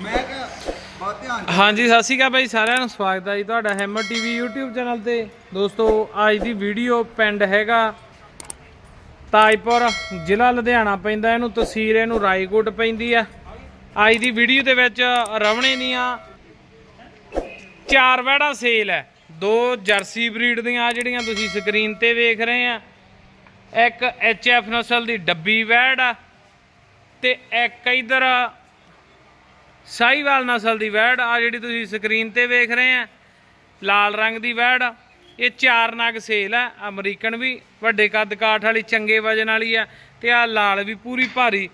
ਮੈਂ ਕਿਹਾ, ਬਹੁਤ ਧਿਆਨ ਹਾਂਜੀ, ਸਤਿ ਸ਼੍ਰੀ ਅਕਾਲ ਬਾਈ ਸਾਰਿਆਂ ਨੂੰ, ਸਵਾਗਤ ਹੈ ਜੀ ਤੁਹਾਡਾ ਹੈਮਰ ਟੀਵੀ YouTube ਚੈਨਲ ਤੇ। ਦੋਸਤੋ, ਅੱਜ ਦੀ ਵੀਡੀਓ ਪਿੰਡ ਹੈਗਾ, ਤਾਜਪੁਰ, ਜ਼ਿਲ੍ਹਾ ਲੁਧਿਆਣਾ ਪੈਂਦਾ, ਇਹਨੂੰ ਤਹਿਸੀਲ ਇਹਨੂੰ ਰਾਏਕੋਟ ਪੈਂਦੀ ਆ ਅੱਜ ਦੀ ਵੀਡੀਓ ਦੇ ਵਿੱਚ ਰਵਣੇ ਦੀਆਂ ਚਾਰ ਵੈੜਾਂ ਸੇਲ ਹੈ। ਦੋ ਜਰਸੀ ਬਰੀਡ ਦੀਆਂ, ਆਹ ਜਿਹੜੀਆਂ ਤੁਸੀਂ ਸਕਰੀਨ ਤੇ ਵੇਖ ਰਹੇ ਆ। ਇੱਕ ਐਫ ਨਸਲ ਦੀ ਡੱਬੀ ਵੈੜ ਆ ਤੇ ਇੱਕ ਇਧਰ ਸਾਹੀਵਾਲ ਨਸਲ ਦੀ ਵੈੜ ਆ ਜਿਹੜੀ ਤੁਸੀਂ ਸਕਰੀਨ ਤੇ ਵੇਖ ਰਹੇ ਆ। ਲਾਲ ਰੰਗ ਦੀ ਵੈੜ। ਇਹ ਚਾਰ ਨਗ ਸੇਲ ਆ ਅਮਰੀਕਨ ਵੀ ਵੱਡੇ ਕੱਦ ਕਾਠ ਵਾਲੀ ਚੰਗੇ ਵਜਨ ਵਾਲੀ ਆ ਤੇ ਆ ਲਾਲ ਵੀ ਪੂਰੀ ਭਾਰੀ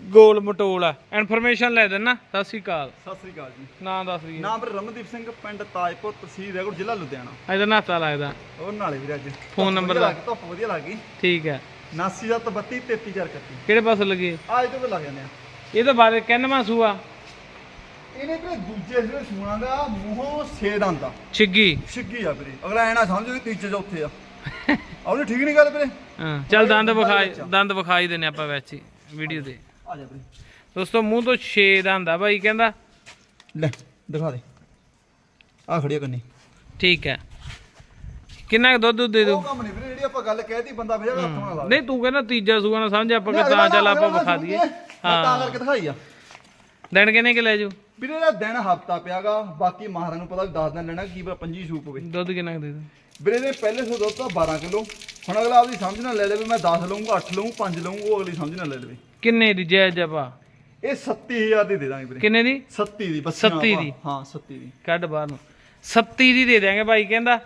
ਗੋਲ ਮਟੋਲ ਆ। ਇਨਫੋਰਮੇਸ਼ਨ ਲੈ ਦੇਣਾ ਸਤਿ ਸ਼੍ਰੀ ਅਕਾਲ। ਸਤਿ ਸ੍ਰੀ ਅਕਾਲ ਜੀ। ਨਾਂ ਦੱਸ ਰਹੀ ਨਾਮ ਰਮਨਦੀਪ ਸਿੰਘ ਪਿੰਡ ਤਾਜਪੁਰ ਤਹਿਸੀਲ ਰੈਗੁਰ ਜ਼ਿਲ੍ਹਾ ਲੁਧਿਆਣਾ। ਇਹਦਾ ਨਾਤਾ ਲੱਗਦਾ। ਉਹ ਨਾਲੇ ਵੀਰ ਅੱਜ। ਫੋਨ ਨੰਬਰ ਦਾ। ਧੁੱਪ ਵਧੀਆ ਲੱਗ ਗਈ। ਠੀਕ ਹੈ 7932 33031 ਕਿਹੜੇ ਪਾਸੇ ਲੱਗੇ? ਅੱਜ ਤੋਂ ਵੀ ਲੱਗ ਜਾਂਦੇ ਆ। ਇਹ ਤਾਂ ਬਾਰੇ ਕਿੰਨਵਾਂ ਸੂਆ। ਇਹਨੇ ਵੀਰੇ ਦੂਜੇ ਜਿਹੜੇ ਸੂਣਾ ਦਾ ਮੂੰਹੋਂ ਛੇ ਦੰਦ ਆ। ਛਿੱਗੀ। ਛਿੱਗੀ ਆ ਵੀਰੇ। ਅਗਲਾ ਐ ਨਾ ਸਮਝੋ ਕਿ ਤੀਜੇ ਚੌਥੇ ਆ। ਉਹਨੇ ਠੀਕ ਨਹੀਂ ਗੱਲ ਵੀਰੇ। ਹਾਂ ਚੱਲ ਦੰਦ ਵਿਖਾਈ ਦੰਦ ਵਿਖਾਈ ਦਿੰਨੇ ਆਪਾਂ ਵਿੱਚ ਹੀ ਵੀਡੀਓ ਦੇ ਆ ਜਾ ਵੀਰੇ। ਦੋਸਤੋ ਮੂੰਹ ਤੋਂ 6 ਦੰਦ ਆ ਬਾਈ ਕਹਿੰਦਾ। ਲੈ ਦਿਖਾ ਦੇ। ਆ ਖੜੀ ਆ ਕੰਨੀ। ਠੀਕ ਹੈ। ਕਿੰਨਾ ਕੁ ਦੁੱਧ ਦੁੱਧ ਦੇ ਉਹ ਦੂ ਕੰਮ ਨਹੀਂ ਵੀਰੇ ਜਿਹੜੀ ਆਪਾਂ ਗੱਲ ਕਹਿਤੀ ਬੰਦਾ ਫਿਰ ਹੱਥ ਨਾਲ ਲਾ ਨਹੀਂ ਤੂੰ ਕਹਿੰਦਾ ਤੀਜਾ ਸੂਆ ਨਾ ਸਮਝ ਆਪਾਂ ਕਿ ਤਾਂ ਚੱਲ ਆਪਾਂ ਵਿਖਾ ਦਈਏ। ਹਾਂ ਤਾਂ ਕਰਕੇ ਦਿਖਾਈ ਆ। ਦਿਨ ਕਿੰਨੇ ਕਿ ਲੈ ਜਾਓ ਵੀਰੇ ਇਹਦਾ ਦਿਨ ਹਫਤਾ ਪਿਆਗਾ ਬਾਕੀ ਮਹਾਰਾਂ ਨੂੰ ਪਤਾ ਵੀ 10 ਦਿਨ ਲੈਣਾ ਕੀ ਪਤਾ 25 ਸੂਪ ਹੋਵੇ। ਦੁੱਧ ਕਿੰਨਾ ਕੁ ਦੇ ਦੂ? ਵੀਰੇ ਦੇ ਪਹਿਲੇ ਸੋ ਦੁੱਧ ਤਾਂ 12 ਕਿਲੋ। ਹੁਣ ਅਗਲਾ ਆਪਦੀ ਸਮਝ ਨਾਲ ਲੈ ਲਵੇ ਮੈਂ 10 ਲਵਾਂਗਾ 8 ਲਵਾਂ 5 ਲਵਾਂ ਉਹ ਅਗਲੀ ਸਮਝ ਨਾਲ ਲੈ ਲਵੇ। ਕਿੰਨੇ ਦੀ ਜੈ ਜਪਾ ਇਹ 37000 ਦੀ ਦੇ ਦਾਂਗੇ ਵੀਰੇ। ਕਿੰਨੇ ਦੀ? 37 ਦੀ ਬੱਸੀ ਨਾਲ 37 ਆਪਾਂ- ਦੀ। ਹਾਂ 37 ਦੀ। ਕੱਢ ਬਾਹਰ ਨੂੰ। 37 ਦੀ ਦੇ ਦਿਆਂਗੇ ਬਾਈ ਕਹਿੰਦਾ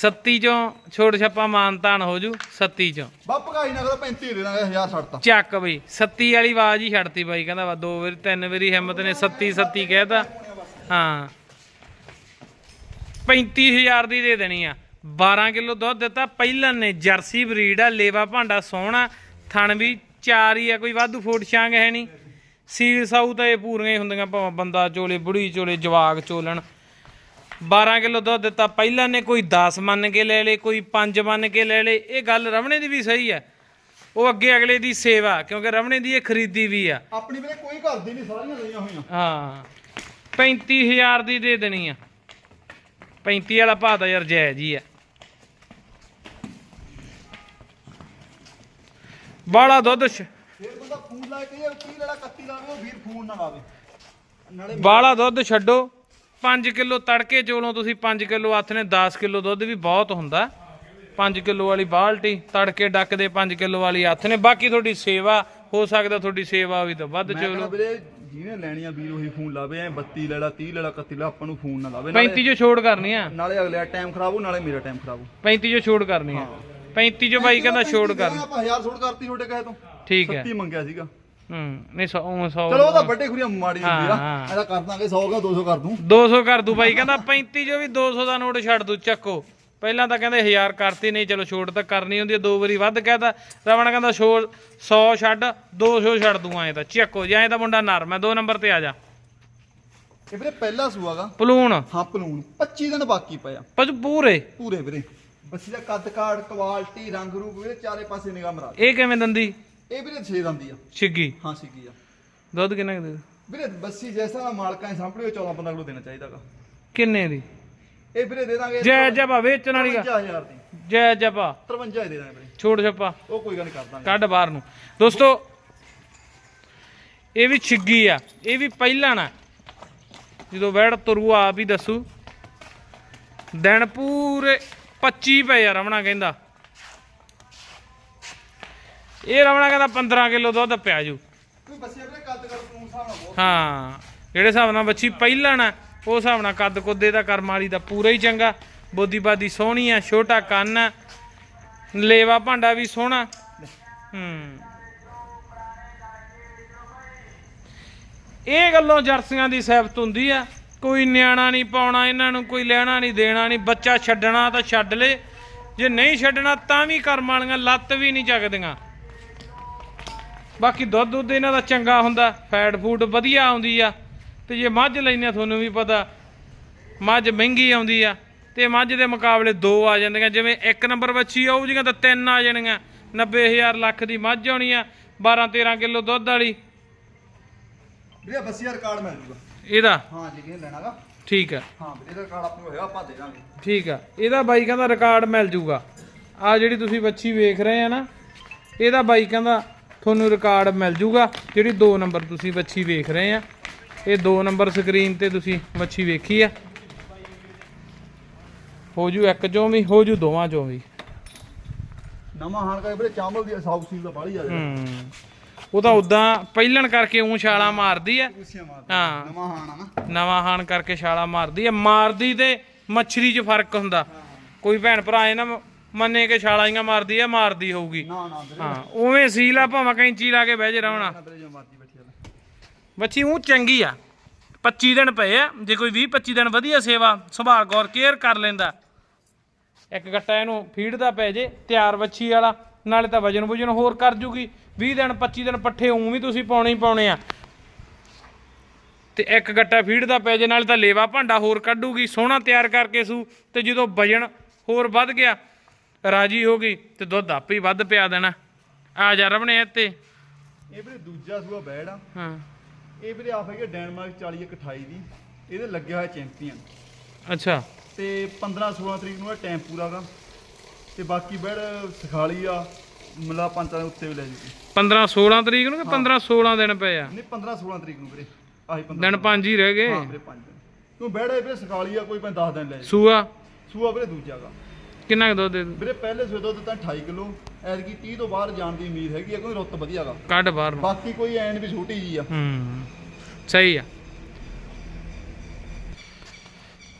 37 ਚੋਂ ਛੋਟ ਛੱਪਾ ਮਾਨਤਾਨ ਹੋ ਜੂ 37 ਚੋਂ। ਬੱਪ ਕਾਈ ਨਾ ਕਰੋ 35 ਦੇ ਦਾਂਗੇ 1000 ਛੱਡਤਾ। ਚੱਕ ਬਈ 37 ਵਾਲੀ ਆਵਾਜ਼ ਹੀ ਛੱਡਤੀ ਬਾਈ ਕਹਿੰਦਾ ਵਾ ਦੋ ਵਾਰੀ ਤਿੰਨ ਵਾਰੀ ਹਿੰਮਤ ਨੇ 37 37 ਕਹਿਤਾ। ਹਾਂ। 35000 ਦੀ ਦੇ ਦੇਣੀ ਆ। 12 ਕਿਲੋ ਦੁੱਧ ਦਿੱਤਾ ਪਹਿਲਾਂ ਨੇ ਜਰਸੀ ਬਰੀਡ ਆ ਲੇਵਾ ਭਾਂਡਾ ਸੋਹਣਾ ਥਣ ਵੀ ਚਾਰ ਹੀ ਆ ਕੋਈ ਵਾਧੂ ਫੋਟ ਛਾਂਗ ਹੈ ਨਹੀਂ। ਸੀਲ ਸਾਊ ਤਾਂ ਇਹ ਪੂਰੀਆਂ ਹੀ ਹੁੰਦੀਆਂ ਭਾਵੇਂ ਬੰਦਾ ਚੋਲੇ ਬੁੜੀ ਚੋਲੇ ਜਵਾਗ ਚੋਲਣ। 12 ਕਿਲੋ ਦੁੱਧ ਦਿੱਤਾ ਪਹਿਲਾਂ ਨੇ ਕੋਈ 10 ਮੰਨ ਕੇ ਲੈ ਲੇ ਕੋਈ 5 ਮੰਨ ਕੇ ਲੈ ਲੇ ਇਹ ਗੱਲ ਰਮਣੇ ਦੀ ਵੀ ਸਹੀ ਹੈ। ਉਹ ਅੱਗੇ ਅਗਲੇ ਦੀ ਸੇਵਾ ਕਿਉਂਕਿ ਰਮਣੇ ਦੀ ਇਹ ਖਰੀਦੀ ਵੀ ਆ। ਆਪਣੀ ਵੀਰੇ ਕੋਈ ਘਰ ਦੀ ਨਹੀਂ ਸਾਰੀਆਂ ਲਈਆਂ ਹੋਈਆਂ। ਹਾਂ। 35000 ਦੀ ਦੇ ਦੇਣੀ ਆ। 35 ਵਾਲਾ ਭਾਅ ਤਾਂ ਯਾਰ ਜਾਇਜ਼ ਹੀ ਆ। ਬਾਲਾ ਦੁੱਧ ਫਿਰ ਬੰਦਾ ਫੋਨ ਲਾ ਕੇ ਇਹ ਕੀ ਲੜਾ ਕੱਤੀ ਲਾਵੇ ਉਹ ਵੀਰ ਫੋਨ ਨਾ ਲਾਵੇ। ਬਾਲਾ ਦੁੱਧ ਛੱਡੋ। 5 ਕਿਲੋ ਤੜਕੇ ਚੋਲੋਂ ਤੁਸੀਂ 5 ਕਿਲੋ ਹੱਥ ਨੇ 10 ਕਿਲੋ ਦੁੱਧ ਵੀ ਬਹੁਤ ਹੁੰਦਾ। 5 ਕਿਲੋ ਵਾਲੀ ਬਾਲਟੀ ਤੜਕੇ ਡੱਕਦੇ 5 ਕਿਲੋ ਵਾਲੀ ਹੱਥ ਨੇ। ਬਾਕੀ ਤੁਹਾਡੀ ਸੇਵਾ ਹੋ ਸਕਦਾ ਤੁਹਾਡੀ ਸੇਵਾ ਵੀ ਤਾਂ ਵੱਧ ਚੋਲੋ। ਜਿਹਨੇ ਲੈਣੀ ਆ ਵੀਰ ਉਹੀ ਫੋਨ ਲਾਵੇ ਐ 32 ਲੈ ਲਾ 30 ਲੈ ਲਾ 31 ਲੈ ਲਾ, ਆਪਾਂ ਨੂੰ ਫੋਨ ਨਾ ਲਾਵੇ। 35 ਜੋ ਛੋੜ ਕਰਨੀ ਆ। ਨਾਲੇ ਅਗਲੇ ਟਾਈਮ ਖਰਾਬ ਹੋ ਨਾਲੇ ਮੇਰਾ ਟਾਈਮ ਖਰਾਬ ਹੋ। 35 ਜੋ ਛੋੜ ਕਰਨੀ ਆ। 35 ਜੋ ਬਾਈ ਕਹਿੰਦਾ ਛੋੜ ਕਰਨੀ ਆਪਾਂ 1000 ਛੋੜ ਕਰਤੀ ਤੁਹਾਡੇ ਕਹੇ ਤੋਂ। ਠੀਕ ਹੈ। 30 ਮੰਗਿਆ ਸੀਗਾ। ਹੂੰ ਨਹੀਂ 100 100 ਚਲੋ ਉਹ ਤਾਂ ਵੱਡੇ ਖੁਰੀਆਂ ਮਾੜੀ ਹੁੰਦੀ ਆ ਹਾਂ, ਹਾਂ। ਇਹਦਾ ਕਰ ਦਾਂਗੇ 100 ਦਾ 200 ਕਰ ਦੂੰ। 200 ਕਰ ਦੂ ਬਾਈ ਕਹਿੰਦਾ 35 ਜੋ ਵੀ 200 ਦਾ ਨੋਟ ਛੱਡ ਦੂ ਚੱਕੋ। ਪਹਿਲਾਂ ਤਾਂ ਕਹਿੰਦੇ 1000 ਕਰਤੀ ਨਹੀਂ ਚਲੋ ਛੋਟ ਤਾਂ ਕਰਨੀ ਹੁੰਦੀ ਆ, ਦੋ ਵਾਰੀ ਵੱਧ ਕਹਿਤਾ ਰਵਣ ਕਹਿੰਦਾ 100 ਛੱਡ 200 ਛੱਡ ਦੂ ਐ ਤਾਂ ਚੱਕੋ ਜੇ ਐ ਤਾਂ ਮੁੰਡਾ ਨਰਮ ਐ ਦੋ ਨੰਬਰ ਤੇ ਆ ਜਾ। ਇਹ ਵੀਰੇ ਪਹਿਲਾ ਸੂਆਗਾ ਪਲੂਣ। ਹਾਂ ਪਲੂਣ। 25 ਦਿਨ ਬਾਕੀ ਪਿਆ ਪਜ ਪੂਰੇ? ਪੂਰੇ ਵੀਰੇ। ਬੱਸੀ ਦਾ ਕੱਦ ਕਾੜ ਕੁਆਲਿਟੀ ਰੰਗ ਰੂਪ ਵੀਰੇ ਚਾਰੇ ਪਾਸੇ ਨਿਗਾਹ ਮਰਾ। ਇਹ ਕਿਵੇਂ ਦੰਦੀ? ਇਹ ਵੀਰੇ 6 ਦੰਦੀ ਆ। ਛਿੱਗੀ? ਹਾਂ ਸੀਗੀ ਆ। ਦੁੱਧ ਕਿੰਨਾ ਕੁ ਦੇ? ਵੀਰੇ ਬੱਸੀ ਜੈਸਾ ਦਾ ਮਾਲਕਾਂ ਦੇ ਸਾਹਮਣੇ 14 15 ਕਿਲੋ ਦੇਣਾ ਚਾਹੀਦਾਗਾ ਕਿੰਨੇ ਦੀ? ਇਹ ਵੀਰੇ ਦੇ ਦਾਂਗੇ ਜੈ ਜਪਾ ਵੇਚਣ ਵਾਲੀ ਗਾ। 53000 ਦੀ। ਜੈ ਜਪਾ। 53 ਹੀ ਦੇ ਦਾਂਗੇ ਵੀਰੇ। ਛੋੜ ਛੱਪਾ ਉਹ ਕੋਈ ਗੱਲ ਨਹੀਂ ਕਰ ਦਾਂਗੇ। ਕੱਢ ਬਾਹਰ ਨੂੰ। ਦੋਸਤੋ ਇਹ ਵੀ ਛਿੱਗੀ ਆ। ਇਹ ਵੀ ਪਹਿਲਾਂ ਨਾ ਜਦੋਂ ਵੈੜ ਤੁਰੂ ਆਪ ਹੀ ਦੱਸੂ। ਦਿਨ ਪੂਰੇ 25 ਪਏ ਆ ਰਮਣਾ ਕਹਿੰਦਾ। ਇਹ ਰਮਣਾ ਕਹਿੰਦਾ 15 ਕਿਲੋ ਦੁੱਧ ਪਿਆ ਜੂ। ਕੋਈ ਬੱਸੀ ਵੀਰੇ ਕੱਦ ਕਰ ਤੂੰ ਹਿਸਾਬ ਨਾਲ ਬਹੁਤ ਹਾਂ ਜਿਹੜੇ ਹਿਸਾਬ ਨਾਲ ਬੱਚੀ ਪਹਿਲਾਂ ਨਾ ਉਹ ਹਿਸਾਬ ਨਾਲ ਕੱਦ ਕੁੱਦੇ ਦਾ ਕਰਮ ਵਾਲੀ ਦਾ ਪੂਰਾ ਹੀ ਚੰਗਾ। ਬੋਦੀ ਬਾਦੀ ਸੋਹਣੀ ਆ ਛੋਟਾ ਕੰਨ ਆ ਲੇਵਾ ਭਾਂਡਾ ਵੀ ਸੋਹਣਾ। ਹੂੰ। ਇਹ ਗੱਲੋਂ ਜਰਸੀਆਂ ਦੀ ਸਿਫਤ ਹੁੰਦੀ ਆ। ਕੋਈ ਨਿਆਣਾ ਨਹੀਂ ਪਾਉਣਾ ਇਹਨਾਂ ਨੂੰ ਕੋਈ ਲੈਣਾ ਨਹੀਂ ਦੇਣਾ ਨਹੀਂ ਬੱਚਾ ਛੱਡਣਾ ਤਾਂ ਛੱਡ ਲੇ। ਜੇ ਨਹੀਂ ਛੱਡਣਾ ਤਾਂ ਵੀ ਕਰਮ ਵਾਲੀਆਂ ਲੱਤ ਵੀ ਨਹੀਂ ਚੱਕਦੀਆਂ। ਬਾਕੀ ਦੁੱਧ ਦੁੱਧ ਇਹਨਾਂ ਦਾ ਚੰਗਾ ਹੁੰਦਾ ਫੈਟ ਫੂਡ ਵਧੀਆ ਆਉਂਦੀ ਆ। ਤੇ ਜੇ ਮੱਝ ਲੈਨੇ ਤੁਹਾਨੂੰ ਵੀ ਪਤਾ ਮੱਝ ਮਹਿੰਗੀ ਆਉਂਦੀ ਆ। ਤੇ ਮੱਝ ਦੇ ਮੁਕਾਬਲੇ ਦੋ ਆ ਜਾਂਦੀਆਂ ਜਿਵੇਂ ਇੱਕ ਨੰਬਰ ਵੱਛੀ ਆਊ ਜੀਆਂ ਤਾਂ ਤਿੰਨ ਆ ਜਾਣੀਆਂ। 90000 ਲੱਖ ਦੀ ਮੱਝ ਆਉਣੀ ਆ 12 13 ਕਿਲੋ ਦੁੱਧ ਵਾਲੀ। ਵੀਰੇ ਬੱਸੀ ਰਿਕਾਰਡ ਮਿਲ ਜੂਗਾ। ਇਹਦਾ? ਹਾਂ ਜੀ ਕਿਹਨੇ ਲੈਣਾਗਾ? ਠੀਕ ਆ। ਹਾਂ ਵੀਰੇ ਇਹਦਾ ਰਿਕਾਰਡ ਆਪਣੇ ਹੋਇਆ ਆਪਾਂ ਦੇ ਦਾਂਗੇ। ਠੀਕ ਆ। ਇਹਦਾ ਬਾਈ ਕਹਿੰਦਾ ਰਿਕਾਰਡ ਮਿਲ ਜੂਗਾ। ਆ ਜਿਹੜੀ ਤੁਸੀਂ ਬੱਚੀ ਵੇਖ ਰਹੇ ਆ ਨਾ ਇਹਦਾ ਬਾਈ ਕਹਿੰਦਾ ਤੁਹਾਨੂੰ ਰਿਕਾਰਡ ਮਿਲ ਜੂਗਾ ਜਿਹੜੀ 2 ਨੰਬਰ ਤੁਸੀਂ ਬੱਚੀ ਵੇਖ ਰਹੇ ਆ। ਇਹ 2 ਨੰਬਰ ਸਕਰੀਨ ਤੇ ਤੁਸੀਂ ਬੱਚੀ ਵੇਖੀ ਆ। ਹੋ ਜੂ ਇੱਕ ਚੋਂ ਵੀ ਹੋ ਜੂ ਦੋਵਾਂ ਚੋਂ ਵੀ। ਨਵਾਂ ਹਾਣ ਕਰਕੇ ਵੀਰੇ ਚਾਂਬਲ ਦੀ ਸਾਊਥ ਸੀਲ ਦਾ ਬਾਹਲੀ ਆ ਜਾਂਦਾ ਉਹ ਤਾਂ ਉਦਾਂ ਪਹਿਲਣ ਕਰਕੇ ਉਂ ਛਾਲਾ ਮਾਰਦੀ ਆ। ਹਾਂ। ਨਵਾਂ ਹਾਣ ਆ ਨਾ। ਨਵਾਂ ਹਾਣ ਕਰਕੇ ਛਾਲਾ ਮਾਰਦੀ ਆ। ਮਾਰਦੀ ਤੇ ਮੱਛਰੀ 'ਚ ਫ਼ਰਕ ਹੁੰਦਾ। ਕੋਈ ਭੈਣ ਭਰਾ ਇਹ ਨਾ ਮੰਨੇ ਕਿ ਛਾਲਾਈਆਂ ਮਾਰਦੀ ਆ ਮਾਰਦੀ ਹੋਊਗੀ। ਨਾ ਨਾ ਵੀਰੇ ਹਾਂ ਉਵੇਂ ਸੀਲ ਆ ਭਾਵੇਂ ਕੈਂਚੀ ਲਾ ਕੇ ਬਹਿ ਜੇ ਰਹਿਣਾ ਨਾ ਵੀਰੇ ਜੋ ਮਰਜ਼ੀ ਬੈਠੀ ਆ ਬੱਚੀ ਉਹ ਚੰਗੀ ਆ। 25 ਦਿਨ ਪਏ ਆ ਜੇ ਕੋਈ 20 25 ਦਿਨ ਵਧੀਆ ਸੇਵਾ ਸੰਭਾਲ ਗੌਰ ਕੇਅਰ ਕਰ ਲੈਂਦਾ। ਇੱਕ ਗੱਟਾ ਇਹਨੂੰ ਫੀਡ ਦਾ ਪੈ ਜੇ ਤਿਆਰ ਬੱਚੀ ਵਾਲਾ ਨਾਲੇ ਤਾਂ ਵਜਨ ਵੁਜਨ ਹੋਰ ਕਰ ਜੂਗੀ। 20 ਦਿਨ 25 ਦਿਨ ਪੱਠੇ ਉਂ ਵੀ ਤੁਸੀਂ ਪਾਉਣੇ ਹੀ ਪਾਉਣੇ ਆ। ਤੇ ਇੱਕ ਗੱਟਾ ਫੀਡ ਦਾ ਪੈ ਜੇ ਨਾਲੇ ਤਾਂ ਲੇਵਾ ਭਾਂਡਾ ਹੋਰ ਕੱਢੂਗੀ ਸੋਹਣਾ ਤਿਆਰ ਕਰਕੇ ਸੂ ਤੇ ਜਦੋਂ ਵਜਨ ਹੋਰ ਵੱਧ ਗਿਆ ਰਾਜੀ ਹੋ ਗਈ ਤੇ ਦੁੱਧ ਆਪੇ ਹੀ ਵੱਧ ਪਿਆ ਦੇਣਾ। ਆ ਜਾ ਰਵਣੇ ਇੱਥੇ। ਇਹ ਵੀਰੇ ਦੂਜਾ ਸੂਆ ਬੈੜ ਆ। ਹਾਂ। ਇਹ ਵੀਰੇ ਆ ਹੈਗੇ ਡੈਨਮਾਰਕ 40 ਇੱਕ 28 ਦੀ। ਇਹਦੇ ਲੱਗਿਆ ਹੋਇਆ ਚੈਂਪੀਅਨ। ਅੱਛਾ। ਤੇ 15 16 ਤਰੀਕ ਨੂੰ ਇਹ ਟਾਈਮ ਪੂਰਾਗਾ ਤੇ ਬਾਕੀ ਬੈੜ ਸਿਖਾਲੀ ਆ ਮਲਾ ਪੰਚਾਂ ਦੇ ਉੱਤੇ ਵੀ ਲੈ ਜੂਗੀ 15 16 ਤਰੀਕ ਨੂੰ ਕਿ 15 16 ਦਿਨ ਪਏ ਆ? ਨਹੀਂ 15 16 ਤਰੀਕ ਨੂੰ ਵੀਰੇ। ਆਹੀ 15 ਦਿਨ ਪੰਜ ਹੀ ਰਹਿ ਗਏ। ਹਾਂ ਵੀਰੇ 5 ਦਿਨ। ਕਿਉਂ ਬੈੜ ਇਹ ਵੀਰੇ ਸਿਖਾਲੀ ਆ ਕੋਈ ਭਾਵੇਂ 10 ਦਿਨ ਲੈ ਜਾਊ ਸੂਆ? ਸੂਆ ਵੀਰੇ ਦੂਜਾਗਾ ਕਿੰਨਾ ਕੁ ਦੁੱਧ ਦੇ ਦੂ? ਵੀਰੇ ਪਹਿਲੇ ਸੂਏ ਦੁੱਧ ਤਾਂ 28 ਕਿਲੋ। ਐਤਕੀ 30 ਤੋਂ ਬਾਹਰ ਜਾਣ ਦੀ ਉਮੀਦ ਹੈਗੀ ਆ ਕੋਈ ਰੁੱਤ ਵਧੀਆਗਾ। ਕੱਢ ਬਾਹਰ ਨੂੰ। ਬਾਕੀ ਕੋਈ ਐਨ ਵੀ ਛੋਟੀ ਜੀ ਆ। ਹੂੰ ਸਹੀ ਆ।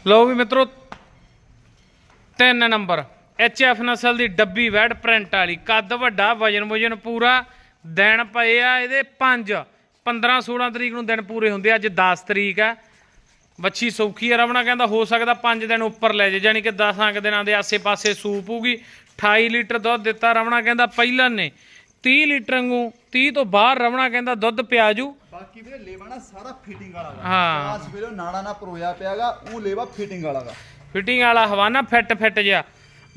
ਲਓ ਵੀ ਮਿੱਤਰੋ ਤਿੰਨ ਨੰਬਰ। ਐਫ ਨਸਲ ਦੀ ਡੱਬੀ ਵੈਡ ਪ੍ਰਿੰਟ ਵਾਲੀ ਕੱਦ ਵੱਡਾ ਵਜਨ ਵਜਨ ਪੂਰਾ ਦਿਨ ਪਏ ਆ ਇਹਦੇ 5 15 16 ਤਰੀਕ ਨੂੰ ਦਿਨ ਪੂਰੇ ਹੁੰਦੇ ਆ ਅੱਜ 10 ਤਰੀਕ ਆ। ਵੱਛੀ ਸੌਖੀ ਆ ਰਵਣਾ ਕਹਿੰਦਾ ਹੋ ਸਕਦਾ 5 ਦਿਨ ਉੱਪਰ ਲੈ ਜੇ ਯਾਨੀ ਕਿ 10 ਕੁ ਦਿਨਾਂ ਦੇ ਆਸੇ-ਪਾਸੇ ਸੂਪ ਹੋਊਗੀ। 28 ਲੀਟਰ ਦੁੱਧ ਦਿੱਤਾ ਰਵਣਾ ਕਹਿੰਦਾ ਪਹਿਲਾਂ ਨੇ। 30 ਲੀਟਰ ਵਾਂਗੂ 30 ਤੋਂ ਬਾਹਰ ਰਵਣਾ ਕਹਿੰਦਾ ਦੁੱਧ ਪਿਆਜੂ। ਬਾਕੀ ਵੀਰੇ ਲੇਵਾ ਨਾ ਸਾਰਾ ਫਿਟਿੰਗ ਵਾਲਾ ਗਾ। ਹਾਂ। ਆਸ ਵੀਰੇ ਨਾੜਾ ਨਾ ਪਰੋਇਆ ਪਿਆਗਾ ਉਹ ਲੇਵਾ ਫਿਟਿੰਗ ਵਾਲਾ ਗਾ। ਫਿਟਿੰਗ ਵਾਲਾ ਹਵਾਨਾ ਫਿੱਟ ਫਿੱਟ ਜਿਹਾ।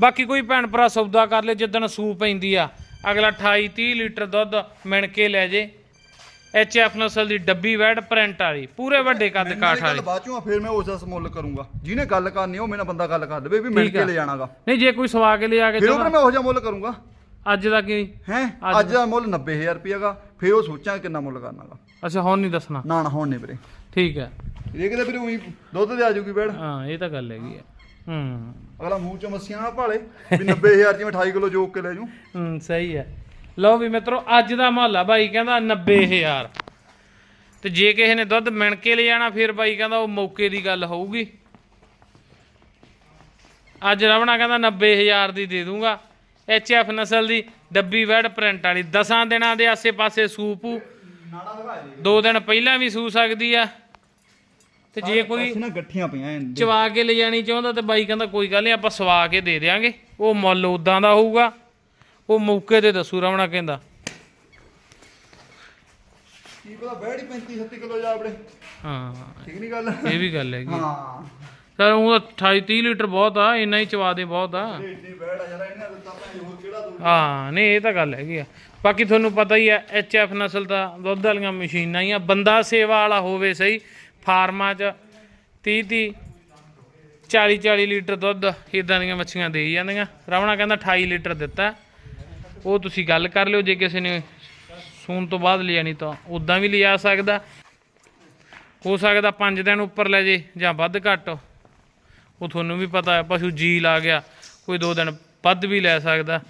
ਬਾਕੀ ਕੋਈ ਭੈਣ ਭਰਾ ਸੌਦਾ ਕਰ ਲੇ ਜਿੱਦਣ ਸੂ ਪੈਂਦੀ ਆ। ਅਗਲਾ 28 30 ਲੀਟਰ ਦੁੱਧ ਮਿਣ ਕੇ ਲੈ ਜੇ। ਐਫ ਨਸਲ ਦੀ ਡੱਬੀ ਵੈਡ ਪ੍ਰਿੰਟ ਵਾਲੀ ਪੂਰੇ ਵੱਡੇ ਕੱਦ ਕਾਠ ਵਾਲੀ। ਬਾਅਦ ਚੋਂ ਫਿਰ ਮੈਂ ਉਸ ਦਾ ਮੁੱਲ ਕਰੂੰਗਾ। ਜਿਹਨੇ ਗੱਲ ਕਰਨੀ ਉਹ ਮੇਰੇ ਨਾਲ ਬੰਦਾ ਗੱਲ ਕਰ ਲਵੇ ਵੀ ਮਿਲ ਕੇ। ਲੈ ਜਾਣਾਗਾ। ਨਹੀਂ ਜੇ ਕੋਈ ਸਵਾ ਕੇ ਲਿਆ ਕੇ ਫਿਰ ਉਹ ਮੈਂ ਉਹ ਜਿਹਾ ਮੁੱਲ ਕਰੂੰਗਾ। ਅੱਜ ਦਾ ਕੀ? ਹੈ? ਅੱਜ ਦਾ। ਮੁੱਲ 90000 ਰੁਪਏਗਾ ਫਿਰ ਉਹ ਸੋਚਾਂਗੇ ਕਿੰਨਾ ਮੁੱਲ ਕਰਨਾਗਾ। ਅੱਛਾ ਹੁਣ ਨਹੀਂ ਦੱਸਣਾ। ਨਾ ਨਾ ਹੁਣ ਨਹੀਂ ਵੀਰੇ। ਠੀਕ ਹੈ ਇਹ ਕਿਤੇ ਫਿਰ ਉਹੀ ਦੁੱਧ ਦੇ ਆ ਜੂਗੀ ਬੈੜ ਹਾਂ ਇਹ ਤਾਂ ਗੱਲ ਹੈਗੀ ਆ। ਹੂੰ। ਅਗਲਾ ਮੂੰਹ ਚੋਂ ਮੱਸੀਆਂ ਨਾ ਭਾਲੇ ਵੀ 90000 ਚ ਮੈਂ 28 ਕਿਲੋ ਜੋਕ ਕੇ ਲੈ ਜੂ ਹੂੰ ਸਹੀ ਹੈ ਲਓ ਵੀ ਮਿੱਤਰੋ ਅੱਜ ਦਾ ਮਹੱਲਾ ਬਾਈ ਕਹਿੰਦਾ 90000 ਤੇ ਜੇ ਕਿਸੇ ਨੇ ਦੁੱਧ ਮਿਣ ਕੇ ਲੈ ਜਾਣਾ ਫਿਰ ਬਾਈ ਕਹਿੰਦਾ ਉਹ ਮੌਕੇ ਦੀ ਗੱਲ ਹੋਊਗੀ। ਅੱਜ ਰਵਣਾ ਕਹਿੰਦਾ 90000 ਦੀ ਦੇ ਦੂੰਗਾ। ਐਫ ਨਸਲ ਦੀ ਡੱਬੀ ਵੈਡ ਪ੍ਰਿੰਟ ਵਾਲੀ। 10 ਦਿਨਾਂ ਦੇ ਆਸੇ-ਪਾਸੇ ਸੂਪੂ ਦੇ ਦਿਨ ਪਹਿਲਾਂ ਵੀ ਸੂ ਸਕਦੀ ਆ। ਤੇ ਜੇ ਕੋਈ ਨਾ ਗੱਠੀਆਂ ਪਈਆਂ। ਚਵਾ ਕੇ ਲੈ ਜਾਣੀ ਚਾਹੁੰਦਾ ਤੇ ਬਾਈ ਕਹਿੰਦਾ ਕੋਈ ਗੱਲ ਨਹੀਂ ਆਪਾਂ ਸਵਾ ਕੇ ਦੇ ਦੇਾਂਗੇ ਉਹ ਮੁੱਲ ਉਦਾਂ ਦਾ ਹੋਊਗਾ। ਉਹ ਮੌਕੇ ਤੇ ਦੱਸੂ ਰਵਣਾ ਕਹਿੰਦਾ। ਕੀ ਪਤਾ ਬੈੜ ਹੀ 35 37 ਕਿਲੋ ਜਾ ਆਪਣੇ। ਹਾਂ। ਠੀਕ ਨਹੀਂ ਗੱਲ? ਇਹ ਵੀ ਗੱਲ ਹੈਗੀ। ਹਾਂ। ਸਰ ਉਹ 28 30 ਲੀਟਰ ਬਹੁਤ ਆ ਇੰਨਾ ਹੀ ਚਵਾ ਦੇ ਬਹੁਤ ਆ। ਏਡੀ ਬੈੜ ਆ ਯਾਰ ਇਹਨਾਂ ਦਾ ਤਾਂ ਹੋਰ ਕਿਹੜਾ ਹਾਂ ਨਹੀਂ ਇਹ ਤਾਂ ਗੱਲ ਹੈਗੀ ਆ। ਬਾਕੀ ਤੁਹਾਨੂੰ ਪਤਾ ਹੀ ਆ ਐਫ ਨਸਲ ਦਾ ਦੁੱਧ ਵਾਲੀਆਂ ਮਸ਼ੀਨਾਂ ਹੀ ਆ। ਬੰਦਾ ਸੇਵਾ ਵਾਲਾ ਹੋਵੇ ਸਹੀ ਫਾਰਮਾਂ 'ਚ 30 30 40 40 ਲੀਟਰ ਦੁੱਧ ਇਦਾਂ ਦੀਆਂ ਮੱਛੀਆਂ ਦੇਈ ਜਾਂਦੀਆਂ। ਰਵਣਾ ਕਹਿੰਦਾ 28 ਲੀਟਰ ਦਿੱਤਾ। ਉਹ ਤੁਸੀਂ ਗੱਲ ਕਰ ਲਿਓ ਜੇ ਕਿਸੇ ਨੇ ਸੂਣ ਤੋਂ ਬਾਅਦ ਲਿਆਣੀ ਤਾਂ ਉਦਾਂ ਵੀ ਲਿਆ ਸਕਦਾ। ਹੋ ਸਕਦਾ 5 ਦਿਨ ਉੱਪਰ ਲੈ ਜੇ ਜਾਂ ਵੱਧ ਘੱਟ। ਉਹ ਤੁਹਾਨੂੰ ਵੀ ਪਤਾ ਹੈ ਪਸ਼ੂ ਜੀ ਲਾ ਗਿਆ ਕੋਈ 2 ਦਿਨ ਵੱਧ ਵੀ ਲੈ ਸਕਦਾ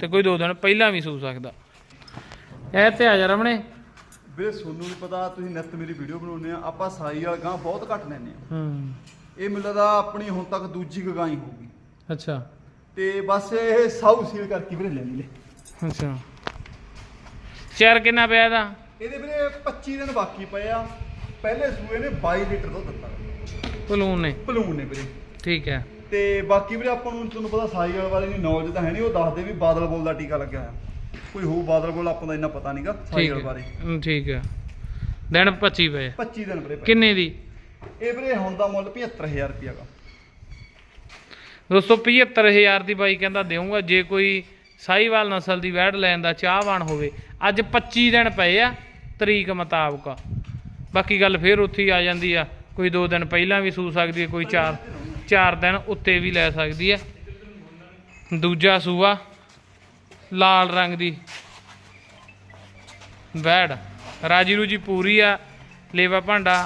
ਤੇ ਕੋਈ 2 ਦਿਨ ਪਹਿਲਾਂ ਵੀ ਸੂ ਸਕਦਾ। ਇਹ ਤੇ ਆ ਜਾ ਰਮਣੇ। ਵੀਰੇ ਸੋਨੂੰ ਵੀ ਪਤਾ ਤੁਸੀਂ ਨਿੱਤ ਮੇਰੀ ਵੀਡੀਓ ਬਣਾਉਂਦੇ ਆ ਆਪਾਂ ਸਾਈ ਵਾਲਾ ਗਾਂ ਬਹੁਤ ਘੱਟ ਲੈਂਦੇ ਆ। ਹੂੰ। ਇਹ ਮੈਨੂੰ ਲੱਗਦਾ ਆਪਣੀ ਹੁਣ ਤੱਕ ਦੂਜੀ ਗਾਂ ਹੀ ਹੋਊਗੀ। ਅੱਛਾ। ਤੇ ਬਸ ਇਹ ਸਾਊ ਸੀਲ ਕਰਕੇ ਵੀਰੇ ਲੈਣੀ ਲੈ। ਅੱਛਾ। ਚਾਰ ਕਿੰਨਾ ਪਿਆ ਇਹਦਾ? ਇਹਦੇ ਵੀਰੇ 25 ਦਿਨ ਬਾਕੀ ਪਏ ਆ। ਪਹਿਲੇ ਸੂਏ ਨੇ 22 ਲੀਟਰ ਦੁੱਧ ਦਿੱਤਾ। ਪਲੂਨ ਨੇ। ਭਲੂਣ ਨੇ ਵੀਰੇ। ਠੀਕ ਹੈ। ਤੇ ਬਾਕੀ ਵੀਰੇ ਆਪਾਂ ਨੂੰ ਤੁਹਾਨੂੰ ਪਤਾ ਸਾਈਕਲ ਵਾਲੇ ਦੀ ਨੌਲੇਜ ਤਾਂ ਹੈ ਨਹੀਂ ਉਹ ਦੱਸਦੇ ਵੀ ਬਾਦਲ ਬੋਲ ਦਾ ਟੀਕਾ ਲੱਗਿਆ ਹੋਇਆ। ਕੋਈ ਹੋਊ ਬਾਦਲ ਬੋਲ ਆਪਾਂ ਦਾ ਇੰਨਾ ਪਤਾ ਨਹੀਂਗਾ ਠੀਕ ਸਾਈਕਲ ਹੈ। ਬਾਰੇ। ਹਮ, ਠੀਕ ਹੈ। ਦਿਨ 25 ਪਏ। 25 ਦਿਨ ਵੀਰੇ ਪਏ। ਕਿੰਨੇ ਦੀ? ਇਹ ਵੀਰੇ ਹੁਣ ਦਾ ਮੁੱਲ 75000 ਰੁਪਿਆ ਗਾ। ਦੋਸਤੋ 75000 ਦੀ ਬਾਈ ਕਹਿੰਦਾ ਦੇਊਂਗਾ, ਜੇ ਕੋਈ ਸਾਈਵਾਲ ਨਸਲ ਦੀ ਵੈੜ ਲੈਣ ਦਾ ਚਾਹਵਾਨ ਹੋਵੇ। ਅੱਜ 25 ਦਿਨ ਪਏ ਆ ਤਰੀਕ ਮੁਤਾਬਕ। ਬਾਕੀ ਗੱਲ ਫੇਰ ਉੱਥੇ ਹੀ ਆ ਜਾਂਦੀ ਆ। ਕੋਈ 2 ਦਿਨ ਪਹਿਲਾਂ ਵੀ ਸੂ ਸਕਦੀ ਹੈ, ਕੋਈ 4 4 ਦਿਨ ਉੱਤੇ ਵੀ ਲੈ ਸਕਦੀ ਹੈ। ਦੂਜਾ ਸੂਆ, ਲਾਲ ਰੰਗ ਦੀ ਵੈੜ। ਰਾਜੀ ਰੂਜੀ ਪੂਰੀ ਆ, ਲੇਵਾ ਭਾਂਡਾ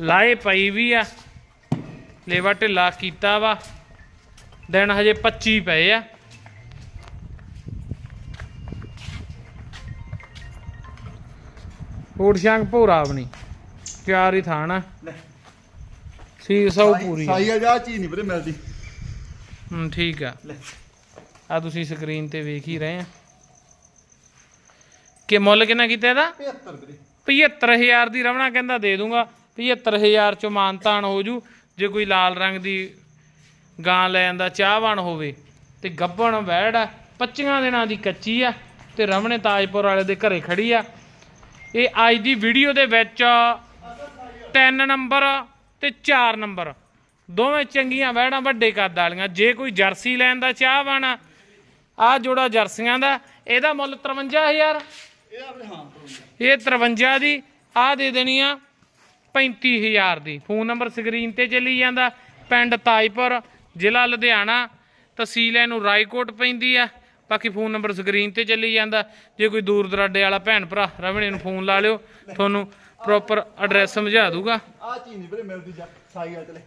ਲਾਏ ਪਈ ਵੀ ਆ। ਲੇਵਾ ਢਿੱਲਾ ਕੀਤਾ ਵਾ। ਦਿਨ ਹਜੇ 25 ਪਏ ਆ। ਊੜ ਸ਼ਾਂਗ ਭੋਰਾ ਆਪਣੀ। ਚਾਰ ਹੀ ਥਾਣਾ ਲੈ। ਸੀ ਸੌ ਪੂਰੀ ਆ। ਸਾਈ ਆ ਚੀਜ਼ ਨਹੀਂ ਵੀਰੇ ਮਿਲਦੀ। ਹੂੰ ਠੀਕ ਆ। ਲੈ। ਆ ਤੁਸੀਂ ਸਕਰੀਨ ਤੇ ਵੇਖ ਹੀ ਰਹੇ ਆ। ਕਿ ਮੁੱਲ ਕਿੰਨਾ ਕੀਤਾ ਇਹਦਾ? 75 ਵੀਰੇ। 75000 ਦੀ ਰਵਣਾ ਕਹਿੰਦਾ ਦੇ ਦੂੰਗਾ। 75000 ਚ ਮਾਨਤਾਨ ਹੋ ਜੂ। ਜੇ ਕੋਈ ਲਾਲ ਰੰਗ ਦੀ ਗਾਂ ਲੈ ਜਾਂਦਾ ਚਾਹਵਾਨ ਹੋਵੇ ਤੇ ਗੱਬਣ ਵੈੜ ਆ 25 ਦਿਨਾਂ ਦੀ ਕੱਚੀ ਆ ਤੇ ਰਮਣੇ ਤਾਜਪੁਰ ਵਾਲੇ ਦੇ ਘਰੇ ਖੜੀ ਆ। ਇਹ ਅੱਜ ਦੀ ਵੀਡੀਓ ਦੇ ਵਿੱਚ 3 ਨੰਬਰ ਤੇ 4 ਨੰਬਰ। ਦੋਵੇਂ ਚੰਗੀਆਂ ਵੈੜਾਂ ਵੱਡੇ ਕੱਦ ਵਾਲੀਆਂ। ਜੇ ਕੋਈ ਜਰਸੀ ਲੈਣ ਦਾ ਚਾਹਵਾਨ ਆ ਆ ਜੋੜਾ ਜਰਸੀਆਂ ਦਾ ਇਹਦਾ ਮੁੱਲ 53000 ਇਹਦਾ ਹਾਂ ਇਹ 53 ਦੀ ਆ ਦੇ ਦੇਣੀ ਆ 35000 ਦੀ। ਫੋਨ ਨੰਬਰ ਸਕਰੀਨ ਤੇ ਚੱਲੀ ਜਾਂਦਾ। ਪਿੰਡ ਤਾਜਪੁਰ ਜ਼ਿਲ੍ਹਾ ਲੁਧਿਆਣਾ, ਤਹਿਸੀਲ ਇਹਨੂੰ ਰਾਏਕੋਟ ਪੈਂਦੀ ਆ। ਬਾਕੀ ਫੋਨ ਨੰਬਰ ਸਕਰੀਨ ਤੇ ਚੱਲੀ ਜਾਂਦਾ। ਜੇ ਕੋਈ ਦੂਰ ਦਰਾਡੇ ਵਾਲਾ ਭੈਣ ਭਰਾ ਰਵਣੇ ਨੂੰ ਫੋਨ ਲਾ ਲਿਓ, ਤੁਹਾਨੂੰ ਪ੍ਰੋਪਰ ਐਡਰੈਸ ਸਮਝਾ ਦੂਗਾ। ਆ ਚੀਜ਼ ਨਹੀਂ ਵੀਰੇ ਮਿਲਦੀ ਜਾ ਸਾਈ ਆ ਚਲੇ